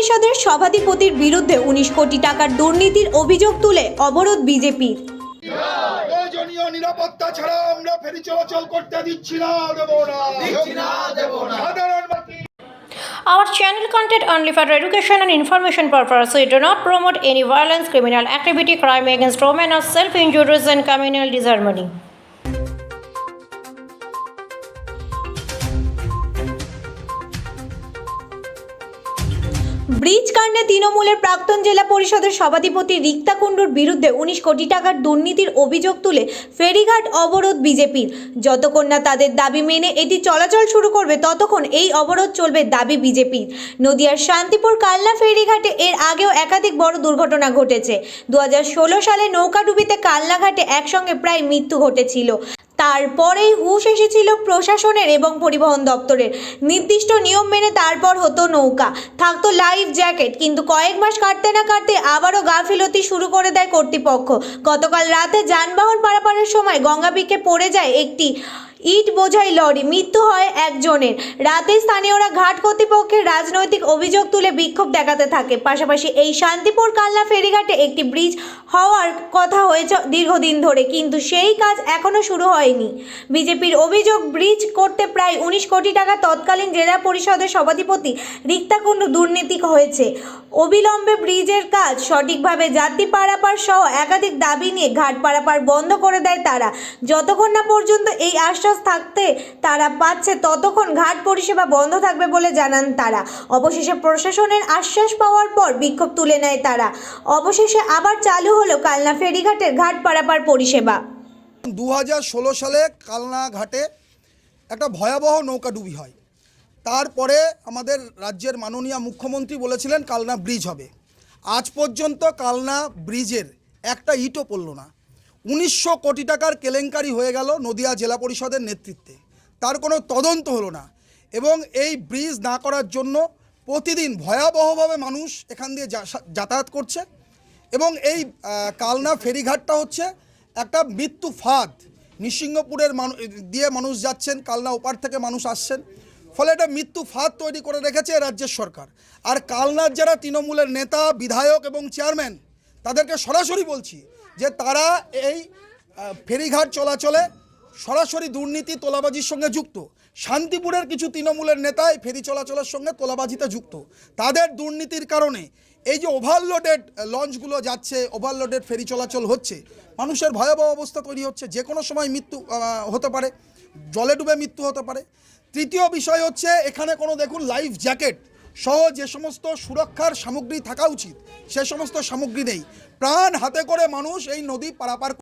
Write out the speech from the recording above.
পরিষদের সভাধিপতির বিরুদ্ধে উনিশ কোটি টাকার দুর্নীতির অভিযোগ তুলে অবরোধ বিজেপির প্রয়োজনীয় নিরাপত্তা ছাড়া আমরা ফেরি চলাচল করতে দিচ্ছি না দেবো না সাধারণ Our channel content only for education and information purpose. We do not promote any violence, criminal activity, crime against women, or self-injuries and communal disharmony. Bridge কাণ্ডে তৃণমূলের প্রাক্তন জেলা পরিষদের সভাধিপতি রিক্তা কুণ্ডুর বিরুদ্ধে উনিশ কোটি টাকার দুর্নীতির অভিযোগ তুলে ফেরিঘাট অবরোধ বিজেপির। যতক্ষণ না তাদের দাবি মেনে এটি চলাচল শুরু করবে, ততক্ষণ এই অবরোধ চলবে দাবি বিজেপির। নদিয়ার শান্তিপুর কালনা ফেরিঘাটে এর আগেও একাধিক বড় দুর্ঘটনা ঘটেছে। দু হাজার ষোলো সালে নৌকাডুবিতে কালনাঘাটে একসঙ্গে প্রায় মৃত্যু ঘটেছিল। তারপরেই হুশ এসেছিল প্রশাসনের এবং পরিবহন দপ্তরের। নির্দিষ্ট নিয়ম মেনে তারপর হতো নৌকা। থাকতো লাইফ জ্যাকেট, কিন্তু কয়েক মাস কাটতে না কাটতে আবারও গাফিলতি শুরু করে দেয় কর্তৃপক্ষ। গতকাল রাতে যানবাহন পারাপারের সময় গঙ্গাবিকে পড়ে যায় একটি ইট বোঝাই লরি, মৃত্যু হয় একজনের। রাতে স্থানীয়রা ঘাট কর্তৃপক্ষের রাজনৈতিক অভিযোগ তুলে বিক্ষোভ দেখাতে থাকে। পাশাপাশি এই শান্তিপুর কাল্লা ফেরিঘাটে একটি ব্রিজ হওয়ার কথা হয়েছে দীর্ঘদিন ধরে, কিন্তু সেই কাজ এখনও শুরু হয়নি। বিজেপির অভিযোগ, ব্রিজ করতে প্রায় উনিশ কোটি টাকা তৎকালীন জেলা পরিষদের সভাধিপতি রিক্তাকুণ্ড দুর্নীতি হয়েছে। অবিলম্বে ব্রিজের কাজ সঠিকভাবে যাত্রী পারাপার সহ একাধিক দাবি নিয়ে ঘাট পারাপার বন্ধ করে দেয় তারা। যতক্ষণ না পর্যন্ত এই আশ্বাস থাকতে তারা পাচ্ছে ততক্ষণ ঘাট পরিষেবা বন্ধ থাকবে বলে জানান তারা। অবশেষে প্রশাসনের আশ্বাস পাওয়ার পর বিক্ষোভ তুলে নেয় তারা। অবশেষে আবার চালু হলো কালনা ফেরিঘাটের ঘাট পারাপার পরিষেবা। দু হাজার ষোলো সালে কালনা ঘাটে একটা ভয়াবহ নৌকাডুবি হয়। তারপরে আমাদের রাজ্যের মাননীয় মুখ্যমন্ত্রী বলেছিলেন কালনা ব্রিজ হবে। আজ পর্যন্ত কালনা ব্রিজের একটা ইটও পড়ল না। উনিশশো কোটি টাকার কেলেঙ্কারি হয়ে গেল নদিয়া জেলা পরিষদের নেতৃত্বে। তার কোনো তদন্ত হলো না এবং এই ব্রিজ না করার জন্য প্রতিদিন ভয়াবহভাবে মানুষ এখান দিয়ে যাতায়াত করছে এবং এই কালনা ফেরিঘাটটা হচ্ছে একটা মৃত্যু ফাঁদ। নৃসিংহপুরের মানুষ দিয়ে মানুষ যাচ্ছেন, কালনা ওপার থেকে মানুষ আসছেন। ফলে এটা মৃত্যু ফাঁদ তৈরি করে রেখেছে রাজ্যের সরকার। আর কালনার যারা তৃণমূলের নেতা, বিধায়ক এবং চেয়ারম্যান, তাদেরকে সরাসরি বলছি যে তারা এই ফেরিঘাট চলাচলে সরাসরি দুর্নীতি, তোলাবাজির সঙ্গে যুক্ত। শান্তিপুরের কিছু তৃণমূলের নেতা এই ফেরি চলাচলের সঙ্গে তোলাবাজিতে যুক্ত। তাদের দুর্নীতির কারণে এই যে ওভারলোডেড লঞ্চগুলো যাচ্ছে ওভারলোডেড ফেরি চলাচল হচ্ছে, মানুষের ভয়াবহ অবস্থা তৈরি হচ্ছে, যে কোনো সময় মৃত্যু হতে পারে, জলে ডুবে মৃত্যু হতে পারে। তৃতীয় বিষয় হচ্ছে, এখানে কোনো দেখুন লাইফ জ্যাকেট সহ যে সমস্ত সুরক্ষার সামগ্রী থাকা উচিত, সে সমস্ত সামগ্রী নেই। প্রাণ হাতে করে মানুষ এই নদী পারাপার